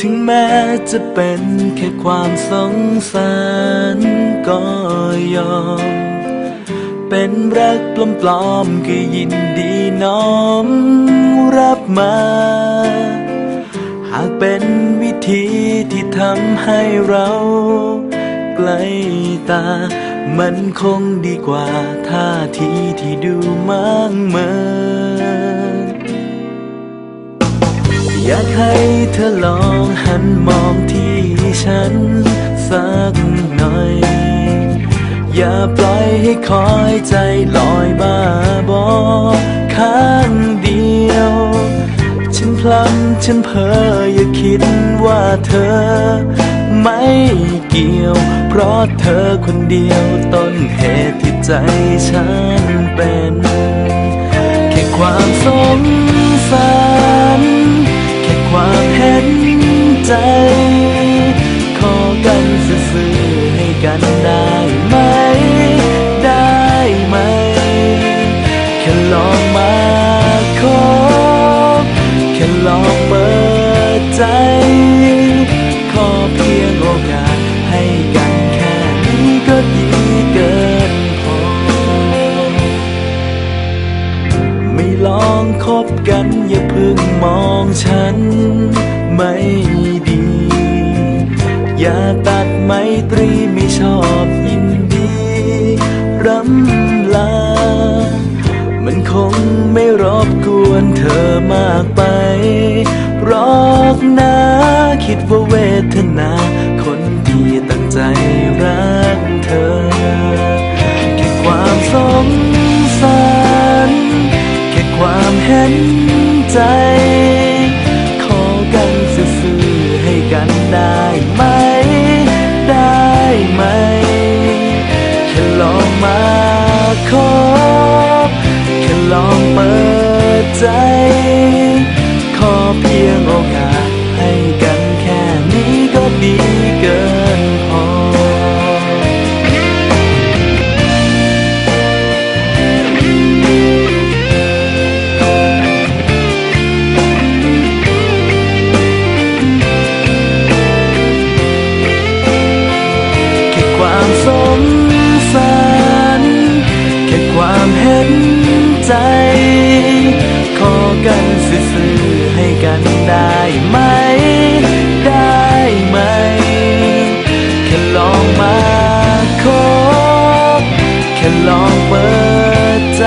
ถึงแม้จะเป็นแค่ความสงสารก็ยอม เป็นรักปลอมๆก็ยินดีน้อมรับมา หากเป็นวิธีที่ทำให้เราใกล้ตา มันคงดีกว่าท่าทีที่ดูมั่งเมินอยากให้ เธอลองหันมองที่ฉันสักหน่อย อย่าปล่อยให้คอยใจลอยบ้าบอข้างเดียว ฉันพลั้งฉันเพ้ออย่าคิดว่าเธอ ไม่เกี่ยว เพราะเธอคนเดียวต้นเหตุที่ใจฉันเป็น แค่ความสงสา ใจ ขอกันซื่อๆให้กันได้ไหม ได้ไหมแค่ลองมาขอแค่ลองเปิดใจ ขอเพียงโอกาสให้กันแค่นี้ก็ดีเกินพอ ไม่ลองคบกันอย่าเพิ่งมองฉัน ไม่ ไมตรีไม่ชอบยินดีรำลา มันคงไม่รบกวนเธอมากไปรอกนะคิดว่าเวทนา คนที่ตั้งใจรักเธอ แค่ความสงสารแค่ความเห็นใจ ขอกันซื่อๆให้กันได้ไหม ขอแค่ลองเปิดใจ ขอเพียงโอกาสให้ ขอกันซื่อให้กันได้ไหม ได้ไหม แค่ลองมาคบแค่ลองเปิดใจ